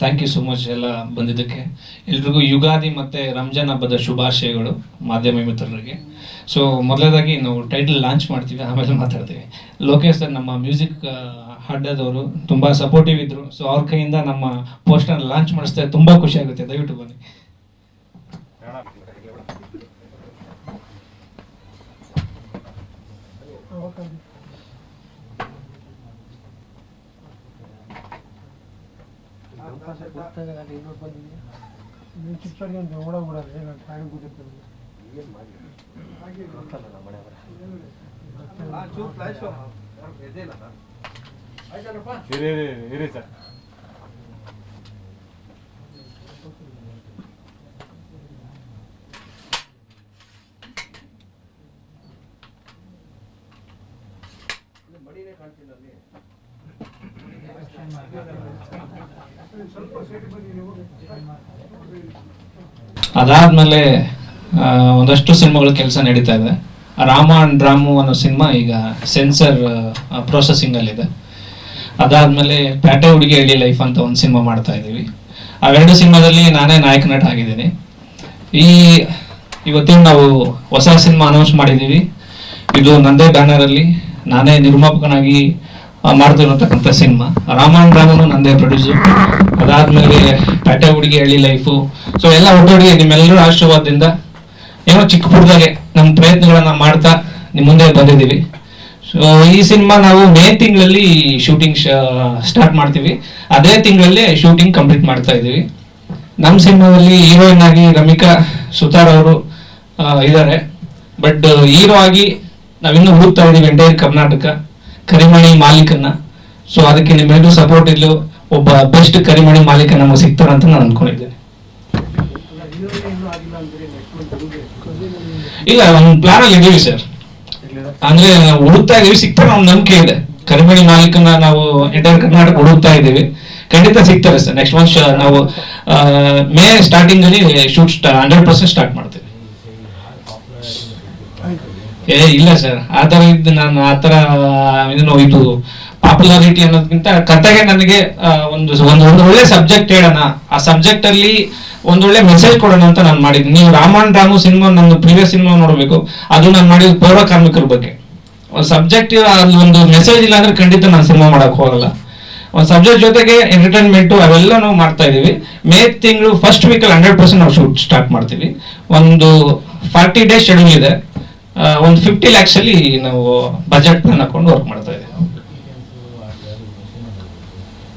Thank you so much ಎಲ್ಲ ಬಂದಿದ್ದಕ್ಕೆ. ಎಲ್ರಿಗೂ ಯುಗಾದಿ ಮತ್ತು ರಂಜಾನ್ ಹಬ್ಬದ ಶುಭಾಶಯಗಳು ಮಾಧ್ಯಮ ಮಿತ್ರರಿಗೆ. ಸೊ ಮೊದಲನೇದಾಗಿ ನಾವು ಟೈಟಲ್ ಲಾಂಚ್ ಮಾಡ್ತೀವಿ, ಆಮೇಲೆ ಮಾತಾಡ್ತೀವಿ. ಲೋಕೇಶ್ ಸರ್, ನಮ್ಮ ಮ್ಯೂಸಿಕ್ ಹಾಡದವರು ತುಂಬ ಸಪೋರ್ಟಿವ್ ಇದ್ರು. ಸೊ ಅವ್ರ ಕೈಯಿಂದ ನಮ್ಮ ಪೋಸ್ಟರ್ ಲಾಂಚ್ ಮಾಡಿಸ್ತಾರೆ ತುಂಬ ಖುಷಿ ಆಗುತ್ತೆ. ದಯವಿಟ್ಟು ಬನ್ನಿ. ನೀವು ಅಂತ ಓಡೋಗ್ಬಿಡೋದು ನಾನು ಟೈಮ್ ಕೂತಿರ್ತೀನಿ ಇರಿ ಇರಿ ಇರಿ ಸರ್ ಅದಾದ್ಮೇಲೆ ಆ, ಒಂದಷ್ಟು ಸಿನಿಮಾಗಳ ಕೆಲಸ ನಡೀತಾ ಇದೆ. ರಾಮ ಅಂಡ್ ರಾಮು ಅನ್ನೋ ಸಿನಿಮಾ ಈಗ ಸೆನ್ಸರ್ ಪ್ರೊಸೆಸಿಂಗ್ ಅಲ್ಲಿ ಇದೆ ಅದಾದ್ಮೇಲೆ ಪ್ಯಾಟೆ ಹುಡುಗಿ ಹೇಳಿ ಲೈಫ್ ಅಂತ ಒಂದು ಸಿನಿಮಾ ಮಾಡ್ತಾ ಇದ್ದೀವಿ. ಅವೆರಡು ಸಿನಿಮಾದಲ್ಲಿ ನಾನೇ ನಾಯಕ ನಟ ಆಗಿದ್ದೀನಿ. ಈ ಇವತ್ತಿನ ನಾವು ಹೊಸ ಸಿನಿಮಾ ಅನೌನ್ಸ್ ಮಾಡಿದ್ದೀವಿ. ಇದು ನಂದೇ ಬ್ಯಾನರ್ ಅಲ್ಲಿ. ನಾನೇ ನಿರ್ಮಾಪಕನಾಗಿ ಆ, ಮಾಡ್ತಿರತಕ್ಕಂಥ ಸಿನಿಮಾ. ರಾಮನ್ ರಾಮನು ನಂದೇ ಪ್ರೊಡ್ಯೂಸರ್ ಅದಾದ್ಮೇಲೆ ಪಟ್ಟೆ ಹುಡುಗಿ ಹಳ್ಳಿ ಲೈಫು ಸೊ ಎಲ್ಲ ಒಟ್ಟೊಟ್ಟಿಗೆ ನಿಮ್ಮೆಲ್ಲರೂ ಆಶೀರ್ವಾದದಿಂದ ಏನೋ ಚಿಕ್ಕ ನಮ್ಮ ಪ್ರಯತ್ನಗಳನ್ನ ಮಾಡ್ತಾ ನಿಮ್ಮ ಮುಂದೆ ಬಂದಿದ್ದೀವಿ. ಸೊ ಈ ಸಿನಿಮಾ ನಾವು ಮೇ ತಿಂಗಳಲ್ಲಿ ಶೂಟಿಂಗ್ ಸ್ಟಾರ್ಟ್ ಮಾಡ್ತೀವಿ. ಅದೇ ತಿಂಗಳಲ್ಲಿ ಶೂಟಿಂಗ್ ಕಂಪ್ಲೀಟ್ ಮಾಡ್ತಾ ಇದ್ದೀವಿ. ನಮ್ಮ ಸಿನಿಮಾದಲ್ಲಿ ಹೀರೋಯಿನ್ ಆಗಿ ರಮಿಕಾ ಸುತಾರ್ ಅವರು ಇದ್ದಾರೆ ಬಟ್ ಹೀರೋ ಆಗಿ ನಾವಿನ್ನೂ ಹುಡುಕ್ತಾ ಇದ್ದೀವಿ ಎಂಟೈರ್ ಕರ್ನಾಟಕ ಕರಿಮಣಿ ಮಾಲೀಕನ್ನ. ಸೊ ಅದಕ್ಕೆ ನಿಮ್ಮೆಲ್ಲರೂ ಸಪೋರ್ಟ್ ಇಲ್ಲೂ ಒಬ್ಬ ಬೆಸ್ಟ್ ಕರಿಮಣಿ ಮಾಲೀಕ ನಮಗೆ ಸಿಗ್ತಾರಂತ ನಾನು ಅನ್ಕೊಂಡಿದ್ದೇನೆ. ಇಲ್ಲ, ಒಂದು ಪ್ಲಾನ್ ಅಲ್ಲಿ ಇದೀವಿ ಸರ್ ಅಂದ್ರೆ ಹುಡುಕ್ತಾ ಇದೀವಿ, ಸಿಗ್ತಾರೆ ನಂಬಿಕೆ ಇದೆ. ಕರಿಮಣಿ ಮಾಲೀಕನ ನಾವು ಎಂಟೈರ್ ಕರ್ನಾಟಕ ಹುಡುಕ್ತಾ ಇದೀವಿ ಖಂಡಿತ ಸಿಗ್ತಾರೆ ಸರ್ ನೆಕ್ಸ್ಟ್ ಮಂತ್ ನಾವು ಮೇ ಸ್ಟಾರ್ಟಿಂಗ್ ಅಲ್ಲಿ ಶೂಟ್ ಹಂಡ್ರೆಡ್ ಪರ್ಸೆಂಟ್ ಸ್ಟಾರ್ಟ್ ಮಾಡ್ತೀವಿ. ಏ, ಇಲ್ಲ ಸರ್. ಆತರ ತರ ಇದ್ದು ನಾನು ಆತರ ಇದು ಪಾಪ್ಯುಲಾರಿಟಿ ಅನ್ನೋದಕ್ಕಿಂತ ಕತೆಗೆ ನನಗೆ ಒಂದು ಒಂದು ಒಳ್ಳೆ ಸಬ್ಜೆಕ್ಟ್ ಹೇಳೋಣ. ಆ ಸಬ್ಜೆಕ್ಟ್ ಅಲ್ಲಿ ಒಂದೊಳ್ಳೆ ಮೆಸೇಜ್ ಕೊಡೋಣ ಅಂತ ನಾನು ಮಾಡಿದ್ದೀನಿ. ನೀವು ರಾಮನ್ ರಾಮು ಸಿನಿಮಾ ನನ್ನ ಪ್ರೀವಿಯಸ್ ಸಿನಿಮಾ ನೋಡಬೇಕು. ಅದು ನಾನು ಮಾಡಿದ ಪೌರ ಕಾರ್ಮಿಕರ ಬಗ್ಗೆ. ಒಂದು ಸಬ್ಜೆಕ್ಟ್ ಅಲ್ಲಿ ಒಂದು ಮೆಸೇಜ್ ಇಲ್ಲ ಅಂದ್ರೆ ಖಂಡಿತ ನಾನು ಸಿನಿಮಾ ಮಾಡಕ್ ಹೋಗಲ್ಲ. ಒಂದು ಸಬ್ಜೆಕ್ಟ್ ಜೊತೆಗೆ ಎಂಟರ್ಟೈನ್ಮೆಂಟು ಅವೆಲ್ಲ ನಾವು ಮಾಡ್ತಾ ಇದೀವಿ ಮೇ ತಿಂಗಳು ಫಸ್ಟ್ ವೀಕಲ್ಲಿ ಹಂಡ್ರೆಡ್ ಪರ್ಸೆಂಟ್ ನಾವು ಶೂಟ್ ಸ್ಟಾರ್ಟ್ ಮಾಡ್ತೀವಿ. ಒಂದು ಫಾರ್ಟಿ ಡೇಸ್ ಶೆಡ್ಯೂಲ್ ಇದೆ. ಒಂದು ಫಿಫ್ಟಿ ಲ್ಯಾಕ್ಸ್ ಅಲ್ಲಿ ನಾವು ಬಜೆಟ್ ಪ್ಲಾನ್ ಹಾಕೊಂಡು ವರ್ಕ್ ಮಾಡ್ತಾ ಇದ್ದೀವಿ.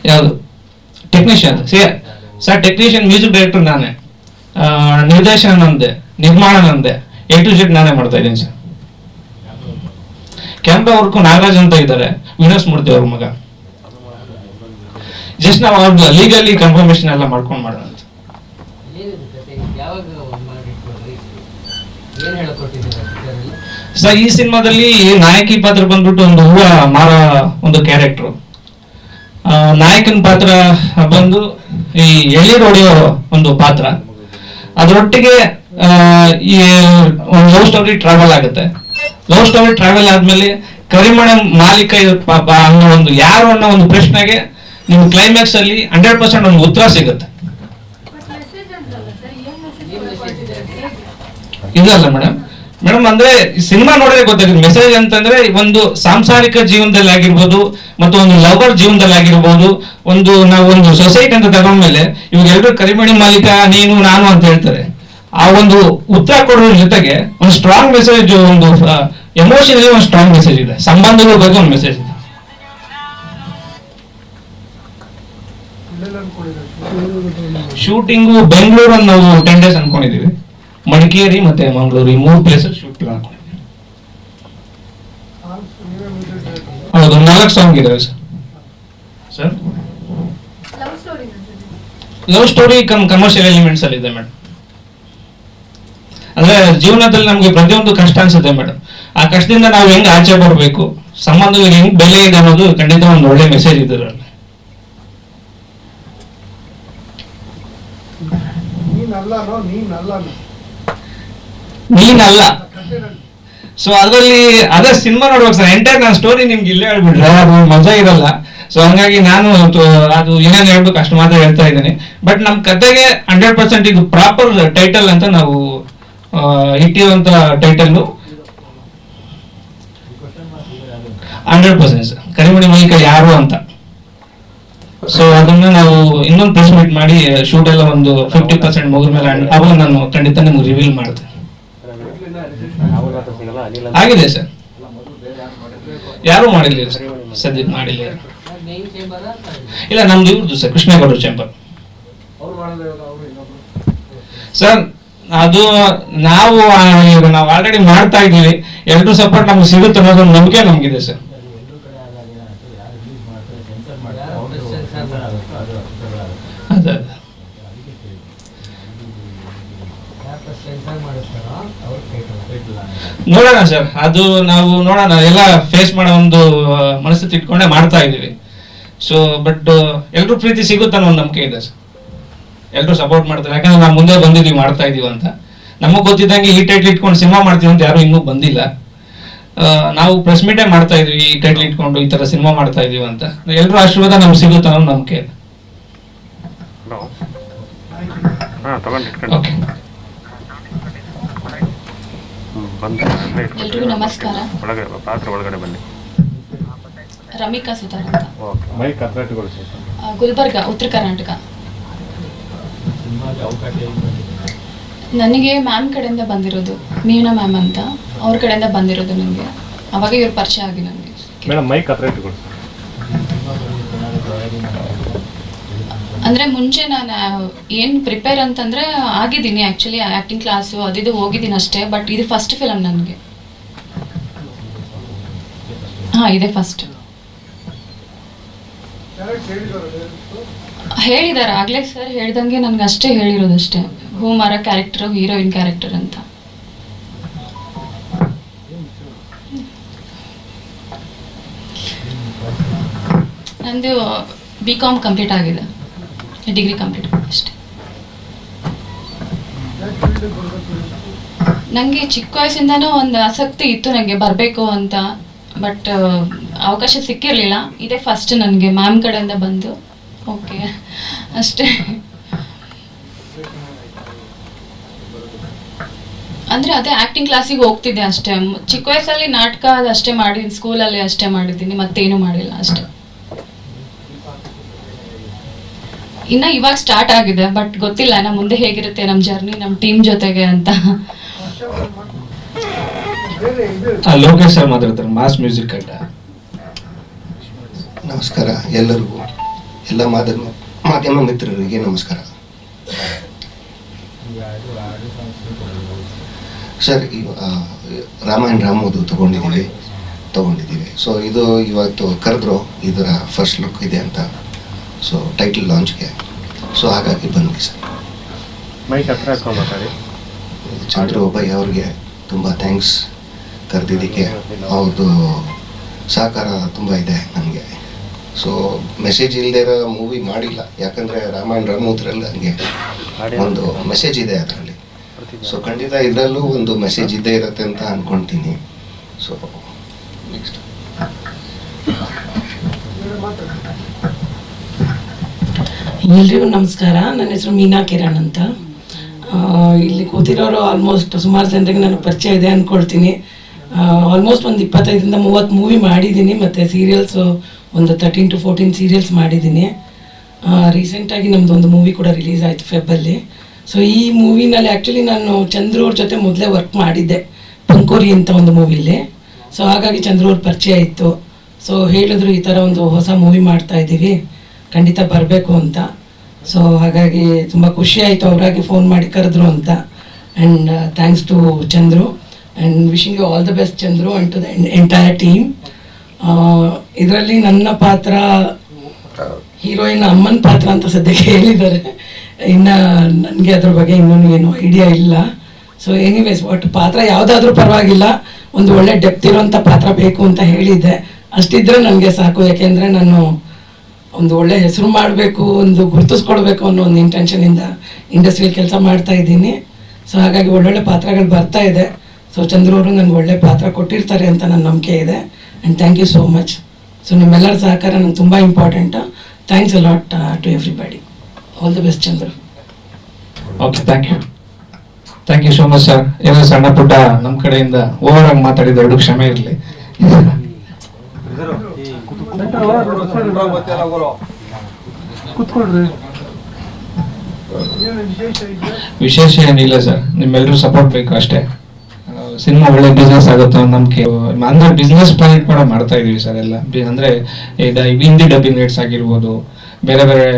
ಯಾವುದು? Technician sir technician music director ನಾನೇ. ನಿರ್ದೇಶನ ನಂದೆ ನಿರ್ಮಾಣ ನಂದೆ ಎ ಟು ಜೆಡ್ ನಾನೇ ಮಾಡ್ತಾ ಇದ್ದೀನಿ ಸರ್ ಕ್ಯಾಮ್ರಾ ವರ್ಕ್ ನಾಗರಾಜ್ ಅಂತ ಇದ್ದಾರೆ. ವಿನೋಸ್ ಮೂರ್ತಿ ಅವ್ರ ಮಗ. ಜಸ್ಟ್ ನಾವು ಅವ್ರದ್ದು ಲೀಗಲಿ ಕನ್ಫರ್ಮೇಶನ್ ಎಲ್ಲ ಮಾಡ್ಕೊಂಡು ಮಾಡೋಣ ಅಂತ. ಸರ್ ಈ ಸಿನಿಮಾದಲ್ಲಿ ನಾಯಕಿ ಪಾತ್ರ ಬಂದ್ಬಿಟ್ಟು ಒಂದು ಹೂವ ಮಾರ ಒಂದು ಕ್ಯಾರೆಕ್ಟರ್ ನಾಯಕನ ಪಾತ್ರ ಬಂದು ಈ ಎಳ್ನೀರು ಹೊಡೆಯೋ ಒಂದು ಪಾತ್ರ. ಅದರೊಟ್ಟಿಗೆ ಈ ಒಂದು ಲವ್ ಸ್ಟೋರಿ ಟ್ರಾವೆಲ್ ಆಗುತ್ತೆ. ಲವ್ ಸ್ಟೋರಿ ಟ್ರಾವೆಲ್ ಆದ್ಮೇಲೆ ಕರಿಮಣ ಮಾಲೀಕ ಅನ್ನೋ ಒಂದು ಯಾರು ಅನ್ನೋ ಒಂದು ಪ್ರಶ್ನೆಗೆ ನಿಮ್ ಕ್ಲೈಮ್ಯಾಕ್ಸ್ ಅಲ್ಲಿ ಹಂಡ್ರೆಡ್ ಪರ್ಸೆಂಟ್ ಒಂದು ಉತ್ತರ ಸಿಗುತ್ತೆ. ಇದಲ್ಲ ಮೇಡಮ್ ಮೇಡಮ್ ಅಂದ್ರೆ ಸಿನಿಮಾ ನೋಡಿದ್ರೆ ಗೊತ್ತಾಗುತ್ತೆ. ಮೆಸೇಜ್ ಅಂತಂದ್ರೆ ಒಂದು ಸಾಂಸಾರಿಕ ಜೀವನದಲ್ಲಿ ಆಗಿರ್ಬೋದು ಮತ್ತು ಒಂದು ಲವರ್ ಜೀವನದಲ್ಲಿ ಆಗಿರ್ಬೋದು ಒಂದು ನಾವು ಒಂದು ಸೊಸೈಟಿ ಅಂತ ತಗೊಂಡ್ಮೇಲೆ ಇವಾಗ ಎಲ್ಲರೂ ಕರಿಮಣಿ ಮಾಲೀಕ ನೀನು ನಾನು ಅಂತ ಹೇಳ್ತಾರೆ. ಆ ಒಂದು ಉತ್ತರ ಕೊಡೋದ್ರ ಜೊತೆಗೆ ಒಂದು ಸ್ಟ್ರಾಂಗ್ ಮೆಸೇಜ್ ಒಂದು ಎಮೋಷನಲಿ ಒಂದು ಸ್ಟ್ರಾಂಗ್ ಮೆಸೇಜ್ ಇದೆ. ಸಂಬಂಧಗಳ ಬಗ್ಗೆ ಒಂದು ಮೆಸೇಜ್ ಇದೆ. ಶೂಟಿಂಗು ಬೆಂಗಳೂರು ನಾವು ಟೆನ್ ಡೇಸ್ ಅನ್ಕೊಂಡಿದೀವಿ ಮಡಿಕೇರಿ ಮತ್ತೆ ಮಂಗಳೂರು ಈ ಮೂರು ಪ್ಲೇಸಸ್ ಶೂಟ್ ಹೌದು ನಾಲ್ಕು ಸಾಂಗ್ ಇದಾವೆ sir. Sir? Love story come commercial elements ಅಲ್ಲಿ ಇದೆ ಮೇಡಮ್ ಅಂದ್ರೆ ಜೀವನದಲ್ಲಿ ನಮ್ಗೆ ಪ್ರತಿಯೊಂದು ಕಷ್ಟ ಅನ್ಸುತ್ತೆ ಮೇಡಮ್ ಆ ಕಷ್ಟದಿಂದ ನಾವು ಹೆಂಗ್ ಆಚೆ ಬರಬೇಕು ಸಂಬಂಧಗಳು ಹೆಂಗ್ ಬೆಲೆ ಇದೆ ಅನ್ನೋದು ಖಂಡಿತ ಒಂದು ಒಳ್ಳೆ ಮೆಸೇಜ್ ಇದೆ ನೀನಲ್ಲ ನೀನಲ್ಲ ನೀನಲ್ಲ. ಸೊ ಅದರಲ್ಲಿ ಅದೇ ಸಿನಿಮಾ ನೋಡ್ಬೇಕು ಸರ್ ಎಂಟೈರ್ ನಾನು ಸ್ಟೋರಿ ನಿಮ್ಗೆ ಇಲ್ಲೇ ಹೇಳ್ಬಿಟ್ರೆ ಅದು ಮಜಾ ಇರಲ್ಲ. ಸೊ ಹಂಗಾಗಿ ನಾನು ಅದು ಏನೇನು ಹೇಳ್ಬೇಕು ಅಷ್ಟು ಮಾತ್ರ ಹೇಳ್ತಾ ಇದ್ದೀನಿ. ಬಟ್ ನಮ್ಮ ಕತೆಗೆ ಹಂಡ್ರೆಡ್ ಪರ್ಸೆಂಟ್ ಇದು ಪ್ರಾಪರ್ ಟೈಟಲ್ ಅಂತ ನಾವು ಇಟ್ಟಿರುವಂತ title hundred percent Karimani Mallika ಯಾರು ಅಂತ. ಸೊ ಅದನ್ನ ನಾವು ಇನ್ನೊಂದು ಪ್ರೆಸ್ ಮೀಟ್ ಮಾಡಿ ಶೂಟ್ ಎಲ್ಲ ಒಂದು ಫಿಫ್ಟಿ ಪರ್ಸೆಂಟ್ ಮುಗಿದ ಮೇಲೆ ಅವಾಗ ನಾನು ಖಂಡಿತ ನಿಮ್ಗೆ ರಿವೀಲ್ ಮಾಡ್ತೇನೆ. ಆಗಿದೆ ಸರ್. ಯಾರು ಮಾಡಿಲ್ಲ ಸರ್. ಸದ್ಯಕ್ಕೆ ಮಾಡಿಲ್ಲ ಇಲ್ಲ ನಮ್ದು ಇವ್ರದ್ದು ಸರ್ ಕೃಷ್ಣೇಗೌಡರು ಚೇಂಬರ್ ಸರ್ ಅದು ನಾವು ಈಗ ನಾವು ಆಲ್ರೆಡಿ ಮಾಡ್ತಾ ಇದ್ದೀವಿ. ಎಲ್ಲರೂ ಸಪೋರ್ಟ್ ನಮ್ಗೆ ಸಿಗುತ್ತೆ ಅನ್ನೋದು ನಂಬಿಕೆ ನಮಗಿದೆ ಸರ್. ಅದೇ ಅದೇ. ಸೆನ್ಸರ್ ಮಾಡಿಸ್ತಾರೋ ಅವ್ರ ಟೈಟಲ್ ನೋಡೋಣ ಸರ್ ಅದು ನಾವು ನೋಡೋಣ. ಎಲ್ಲ ಫೇಸ್ ಮಾಡೋ ಒಂದು ಮನಸ್ಸು ಮನಸ್ಥಿತಿ ಇಟ್ಕೊಂಡೇ ಮಾಡ್ತಾ ಇದೀವಿ ಸೊ ಬಟ್ ಎಲ್ರೂ ಪ್ರೀತಿ ಸಿಗುತ್ತೆ ಅನ್ನೋ ಒಂದು ನಂಬಿಕೆ ಇದೆ ಸರ್. ಎಲ್ಲರೂ ಸಪೋರ್ಟ್ ಮಾಡ್ತಾರೆ. ಯಾಕಂದ್ರೆ ನಾವು ಮುಂದೆ ಬಂದಿದ್ವಿ ಮಾಡ್ತಾ ಇದೀವಿ ಅಂತ. ನಮಗೆ ಗೊತ್ತಿದ್ದಂಗೆ ಈ ಟೈಟ್ಲ್ ಇಟ್ಕೊಂಡು ಸಿನಿಮಾ ಮಾಡ್ತೀವಿ ಅಂತ ಯಾರು ಇನ್ನೂ ಬಂದಿಲ್ಲ. ನಾವು ಪ್ರೆಸ್ ಮೀಟೇ ಮಾಡ್ತಾ ಇದೀವಿ ಈ ಟೈಟ್ಲ್ ಇಟ್ಕೊಂಡು ಈ ತರ ಸಿನಿಮಾ ಮಾಡ್ತಾ ಇದೀವಿ ಅಂತ. ಎಲ್ಲರೂ ಆಶೀರ್ವಾದ ನಮ್ಗೆ ಸಿಗುತ್ತೆ ಅನ್ನೋ ನಂಬಿಕೆ ಇದೆ. ಓಕೆ ಬಂದು ಎಲ್ರಿಗೂ ನಮಸ್ಕಾರ. ಒಳಗೆ ಪಾತ್ರ ಒಳಗಡೆ ಬನ್ನಿ. ರಮಿಕಾ ಸುತಾರ್ ಅಂತ ಮೈಕ್ ಹತ್ರ ಇಟ್ಕೊಳ್ಳಿ ಆ, ಗುಲ್ಬರ್ಗ ಉತ್ತರ ಕರ್ನಾಟಕ. ನನಗೆ ಮ್ಯಾಮ್ ಕಡೆಯಿಂದ ಬಂದಿರೋದು ಮೀನಾ ಮ್ಯಾಮ್ ಅಂತ. ಅವ್ರ ಕಡೆಯಿಂದ ಬಂದಿರೋದು ನನಗೆ. ಅವಾಗ ಇವ್ರ ಪರಿಚಯ ಆಗಿ ನನಗೆ. ಮೇಡಮ್ ಮೈಕ್ ಹತ್ರ ಇಟ್ಕೊಳ್ಳಿ ಸರ್ ಅಂದರೆ ಮುಂಚೆ ನಾನು ಏನು ಪ್ರಿಪೇರ್ ಅಂತಂದ್ರೆ ಆಗಿದ್ದೀನಿ ಆಕ್ಚುಲಿ ಆಕ್ಟಿಂಗ್ ಕ್ಲಾಸು ಅದಿದು ಹೋಗಿದ್ದೀನಿ ಅಷ್ಟೇ ಬಟ್ ಇದು ಫಸ್ಟ್ ಫಿಲಮ್ ನನಗೆ. ಹಾ, ಇದೆ ಫಸ್ಟ್ ಹೇಳಿದ್ದಾರೆ ಆಗ್ಲೇ ಸರ್ ಹೇಳ್ದಂಗೆ ನನ್ಗೆ ಅಷ್ಟೇ ಹೇಳಿರೋದು ಅಷ್ಟೇ. ಹೂ ಮರ ಕ್ಯಾರೆಕ್ಟರ್ ಹೀರೋಯಿನ್ ಕ್ಯಾರೆಕ್ಟರ್ ಅಂತ. ನಂದು ಬಿ ಕಾಮ್ ಕಂಪ್ಲೀಟ್ ಆಗಿದೆ. ಡಿಗ್ರಿ ಕಂಪ್ಲೀಟ್ ಅಷ್ಟೇ ನನಗೆ ಚಿಕ್ಕ ವಯಸ್ಸಿಂದನೂ ಒಂದು ಆಸಕ್ತಿ ಇತ್ತು ನನಗೆ ಬರಬೇಕು ಅಂತ ಬಟ್ ಅವಕಾಶ ಸಿಕ್ಕಿರಲಿಲ್ಲ. ಇದೇ ಫಸ್ಟ್ ನನಗೆ ಮ್ಯಾಮ್ ಕಡೆಯಿಂದ ಬಂದು. ಓಕೆ ಅಷ್ಟೇ. ಅಂದರೆ ಅದೇ ಆ್ಯಕ್ಟಿಂಗ್ ಕ್ಲಾಸಿಗೆ ಹೋಗ್ತಿದ್ದೆ ಅಷ್ಟೇ. ಚಿಕ್ಕ ವಯಸ್ಸಲ್ಲಿ ನಾಟಕ ಅಷ್ಟೇ ಮಾಡಿದ್ದೀನಿ ಸ್ಕೂಲಲ್ಲಿ ಅಷ್ಟೇ ಮಾಡಿದ್ದೀನಿ, ಮತ್ತೇನು ಮಾಡಿಲ್ಲ ಅಷ್ಟೇ. ಇನ್ನ ಇವಾಗ ಸ್ಟಾರ್ಟ್ ಆಗಿದೆ ಬಟ್ ಗೊತ್ತಿಲ್ಲ ನಮ್ಮ ಮುಂದೆ ಹೇಗಿರುತ್ತೆ ನಮ್ಮ ಜರ್ನಿ ನಮ್ಮ ಟೀಮ್ ಜೊತೆಗೆ ಅಂತ. ಲೋಕೇಶ್ ಸರ್ ಮಾತಾಡ್ತಾರೆ ಮಾಸ್ ಮ್ಯೂಸಿಕ್ ಅಡ್ಡ ನಮಸ್ಕಾರ ಎಲ್ಲರಿಗೂ ಎಲ್ಲ ಮಾಧ್ಯಮ ಮಾಧ್ಯಮ ಮಿತ್ರರಿಗೆ ನಮಸ್ಕಾರ. ಸರ್ ರಾಮಾಯಣ ರಾಮೋದು ತಗೊಂಡಿದ್ದೀವಿ ತಗೊಂಡಿದ್ದೀವಿ. ಸೊ ಇದು ಇವತ್ತು ಕರೆದ್ರು ಇದರ ಫಸ್ಟ್ ಲುಕ್ ಇದೆ ಅಂತ. ಸೊ ಟೈಟಲ್ ಲಾಂಚ್ಗೆ ಸೊ ಹಾಗಾಗಿ ಬಂದ್ವಿ ಸರ್. ಮೈಕ್ ಹತ್ರ ಮಾತಾಡಿ. ಚಂದ್ರು ಒಬ್ಬಯ್ಯ ಅವ್ರಿಗೆ ತುಂಬ ಥ್ಯಾಂಕ್ಸ್ ಕರೆದಿದ್ದಕ್ಕೆ ಅವ್ರದ್ದು ಸಹಕಾರ ತುಂಬ ಇದೆ ನನಗೆ. ಸೊ ಮೆಸೇಜ್ ಇಲ್ಲದೆ ಇರೋ ಮೂವಿ ಮಾಡಿಲ್ಲ. ಯಾಕಂದರೆ ರಾಮಾಯಣ ರಾಮೂತ್ರಲ್ಲಿ ನನಗೆ ಒಂದು ಮೆಸೇಜ್ ಇದೆ ಅದರಲ್ಲಿ. ಸೊ ಖಂಡಿತ ಇದರಲ್ಲೂ ಒಂದು ಮೆಸೇಜ್ ಇದ್ದೇ ಇರುತ್ತೆ ಅಂತ ಅನ್ಕೊಂತೀನಿ. ಸೊ ನೆಕ್ಸ್ಟ್ ಎಲ್ರಿಗೂ ನಮಸ್ಕಾರ. ನನ್ನ ಹೆಸರು ಮೀನಾ ಕಿರಣ್ ಅಂತ. ಇಲ್ಲಿ ಕೂತಿರೋರು ಆಲ್ಮೋಸ್ಟ್ ಸುಮಾರು ಜನರಿಗೆ ನಾನು ಪರಿಚಯ ಇದೆ ಅಂದ್ಕೊಳ್ತೀನಿ ಆಲ್ಮೋಸ್ಟ್ ಒಂದು ಇಪ್ಪತ್ತೈದರಿಂದ ಮೂವತ್ತು ಮೂವಿ ಮಾಡಿದ್ದೀನಿ. ಮತ್ತು ಸೀರಿಯಲ್ಸು ಒಂದು ತರ್ಟೀನ್ ಟು ಫೋರ್ಟೀನ್ ಸೀರಿಯಲ್ಸ್ ಮಾಡಿದ್ದೀನಿ. ರೀಸೆಂಟಾಗಿ ನಮ್ಮದು ಒಂದು ಮೂವಿ ಕೂಡ ರಿಲೀಸ್ ಆಯಿತು ಫೆಬ್ಬಲ್ಲಿ ಸೊ ಈ ಮೂವಿನಲ್ಲಿ ಆ್ಯಕ್ಚುಲಿ ನಾನು ಚಂದ್ರು ಅವ್ರ ಜೊತೆ ಮೊದಲೇ ವರ್ಕ್ ಮಾಡಿದ್ದೆ. ಪಂಕೋರಿ ಅಂತ ಒಂದು ಮೂವಿಲಿ ಸೊ ಹಾಗಾಗಿ ಚಂದ್ರು ಅವ್ರ ಪರಿಚಯ ಇತ್ತು. ಸೊ ಹೇಳಿದ್ರು ಈ ಥರ ಒಂದು ಹೊಸ ಮೂವಿ ಮಾಡ್ತಾ ಇದ್ದೀವಿ. ಖಂಡಿತ ಬರಬೇಕು ಅಂತ. ಸೊ ಹಾಗಾಗಿ ತುಂಬ ಖುಷಿ ಆಯಿತು ಅವರಾಗಿ ಫೋನ್ ಮಾಡಿ ಕರೆದ್ರು ಅಂತ. And thanks to Chandru. And wishing you all the best Chandru and to the entire team ಇದರಲ್ಲಿ ನನ್ನ ಪಾತ್ರ ಹೀರೋಯಿನ್ ಅಮ್ಮನ ಪಾತ್ರ ಅಂತ ಸದ್ಯಕ್ಕೆ ಹೇಳಿದ್ದಾರೆ. ಇನ್ನು ನನಗೆ ಅದ್ರ ಬಗ್ಗೆ ಇನ್ನೂ ಏನು ಐಡಿಯಾ ಇಲ್ಲ. ಸೊ ಎನಿವೇಸ್ ಒಟ್ಟು ಪಾತ್ರ ಯಾವುದಾದ್ರೂ ಪರವಾಗಿಲ್ಲ. ಒಂದು ಒಳ್ಳೆ ಡೆಪ್ತ್ ಇರೋಂಥ ಪಾತ್ರ ಬೇಕು ಅಂತ ಹೇಳಿದ್ದೆ. ಅಷ್ಟಿದ್ರೆ ನನಗೆ ಸಾಕು. ಯಾಕೆಂದರೆ ನಾನು ಒಂದು ಒಳ್ಳೆ ಹೆಸರು ಮಾಡಬೇಕು, ಒಂದು ಗುರುತಿಸ್ಕೊಡ್ಬೇಕು ಅನ್ನೋ ಒಂದು ಇಂಟೆನ್ಷನಿಂದ ಇಂಡಸ್ಟ್ರಿಯಲ್ಲಿ ಕೆಲಸ ಮಾಡ್ತಾ ಇದ್ದೀನಿ. ಸೊ ಹಾಗಾಗಿ ಒಳ್ಳೊಳ್ಳೆ ಪಾತ್ರಗಳು ಬರ್ತಾ ಇದೆ. ಸೊ ಚಂದ್ರವರು ನನಗೆ ಒಳ್ಳೆ ಪಾತ್ರ ಕೊಟ್ಟಿರ್ತಾರೆ ಅಂತ ನನ್ನ ನಂಬಿಕೆ ಇದೆ. And thank you so much so ನಿಮ್ಮೆಲ್ಲರ ಸಹಕಾರ ನಂಗೆ ತುಂಬ important thanks a lot to everybody all the best Chandra. Okay thank you thank you so much sir ಏನೋ ಸಣ್ಣ ಪುಟ್ಟ ನಮ್ಮ ಕಡೆಯಿಂದ ಓವರ್ ಆಗಿ ಮಾತಾಡಿದ ಎರಡು ಕ್ಷಮೆ ಇರಲಿ. ವಿಶೇಷ ಏನಿಲ್ಲ ಸರ್. ನಿಮ್ಮೆಲ್ಲರೂ ಸಪೋರ್ಟ್ ಬೇಕು ಅಷ್ಟೇ. ಸಿನಿಮಾ ಒಳ್ಳೆ ಬಿಸ್ನೆಸ್ ಆಗುತ್ತೆ ನಂಬಿಕೆ. ಅಂದ್ರೆ ಬಿಸ್ನೆಸ್ ಪ್ಲಾನ್ ಕೂಡ ಮಾಡ್ತಾ ಇದೀವಿ ಸರ್ ಎಲ್ಲ. ಅಂದ್ರೆ ಹಿಂದಿ ಡಬ್ಬಿಂಗ್ ರೇಟ್ಸ್ ಆಗಿರ್ಬೋದು, ಬೇರೆ ಬೇರೆ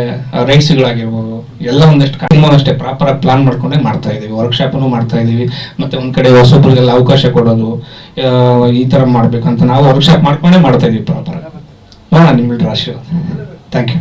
ರೈಟ್ಸ್ಗಳಾಗಿರ್ಬೋದು ಎಲ್ಲ ಒಂದಷ್ಟು ಕಾರ್ಯಕ್ರಮ ಅಷ್ಟೇ ಪ್ರಾಪರ್ ಆಗಿ ಪ್ಲಾನ್ ಮಾಡ್ಕೊಂಡೆ ಮಾಡ್ತಾ ಇದೀವಿ. ವರ್ಕ್ಶಾಪ್ನು ಮಾಡ್ತಾ ಇದೀವಿ. ಮತ್ತೆ ಒಂದ್ ಕಡೆ ಹೊಸೊಬ್ರಿಗೆಲ್ಲ ಅವಕಾಶ ಕೊಡೋದು ಈ ತರ ಮಾಡ್ಬೇಕಂತ ನಾವು ವರ್ಕ್ಶಾಪ್ ಮಾಡ್ಕೊಂಡೇ ಮಾಡ್ತಾ ಇದೀವಿ ಪ್ರಾಪರ್ ನೋಡೋಣ ನಿಮ್ಮೆಲ್ಲರ ಆಶೀರ್ವಾದ. Thank you